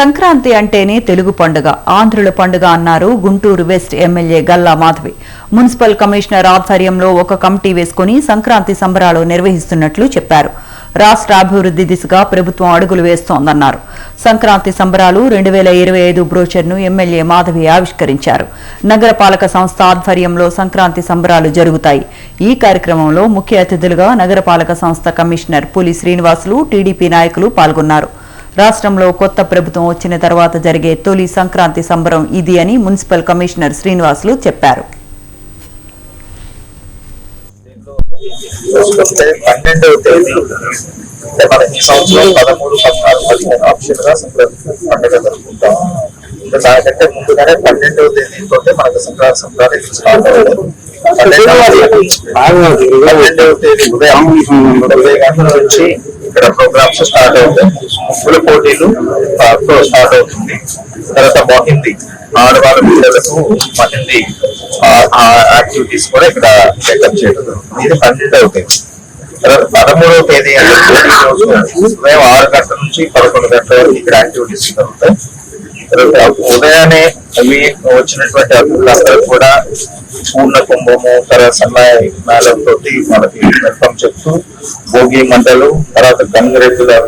సంక్రాంతి అంటేనే తెలుగు పండుగ. ఆంధ్రుల పండుగ అన్నారు Guntur west MLA Galla Madhavi. Municipal commissioner ఆధ్వర్యంలో ఒక కమిటీ వేసుకుని సంక్రాంతి సంబరాలు నిర్వహిస్తున్నట్లు చెప్పారు. రాష్ట్ర అభివృద్ధి దిశగా ప్రభుత్వం అడుగులు వేస్తోందన్నారు. సంక్రాంతి సంబరాలు రెండు వేల ఇరవై ఐదు బ్రోచర్ను ఎమ్మెల్యే మాధవి ఆవిష్కరించారు. నగరపాలక సంస్థ ఆధ్వర్యంలో సంక్రాంతి సంబరాలు జరుగుతాయి. ఈ కార్యక్రమంలో ముఖ్య అతిథులుగా నగరపాలక సంస్థ కమిషనర్ పులి శ్రీనివాసులు టీడీపీ నాయకులు పాల్గొన్నారు. రాష్ట్రంలో కొత్త ప్రభుత్వం వచ్చిన తర్వాత జరిగే తొలి సంక్రాంతి సంబరం ఇది అని మున్సిపల్ కమిషనర్ శ్రీనివాసులు చెప్పారు. పన్నెండవ తేదీ. అంటే మనకి ఈ సంవత్సరం పదమూడు పద్నాలుగు పదిహేను ఆప్షన్గా సంక్రాంతి పండుగ జరుపుకుంటాం. ఇంకా దానికంటే ముందుగానే పన్నెండవ తేదీతో మనకు సంక్రాంతి సంక్రాంతి స్టార్ట్ అవుతుంది? పన్నెండవ తేదీ పన్నెండవ తేదీ ఉదయం ఉదయం గంటల నుంచి ఇక్కడ ప్రోగ్రామ్స్ స్టార్ట్ అవుతాయి ముగ్గుల పోటీలు స్టార్ట్ అవుతుంది. తర్వాత మహిందీ ఆడవాళ్ళ పిల్లలకు మహిందీ యాక్టివిటీస్ కూడా ఇక్కడ చెకప్ చేయడం ఇది పన్నెండవ తేదీ. తర్వాత పదమూడవ తేదీ అంటే ఈ రోజు ఉదయం ఆరు గంటల నుంచి పదకొండు గంటల వరకు ఇక్కడ యాక్టివిటీస్ జరుగుతాయి. తర్వాత ఉదయాన్నే అవి వచ్చినటువంటి అతిథులందరూ కూడా పూర్ణ కుంభము తర్వాత సన్నాయి మేళంతో తోటి భోగి మంటలు తర్వాత గంగిరెద్దులు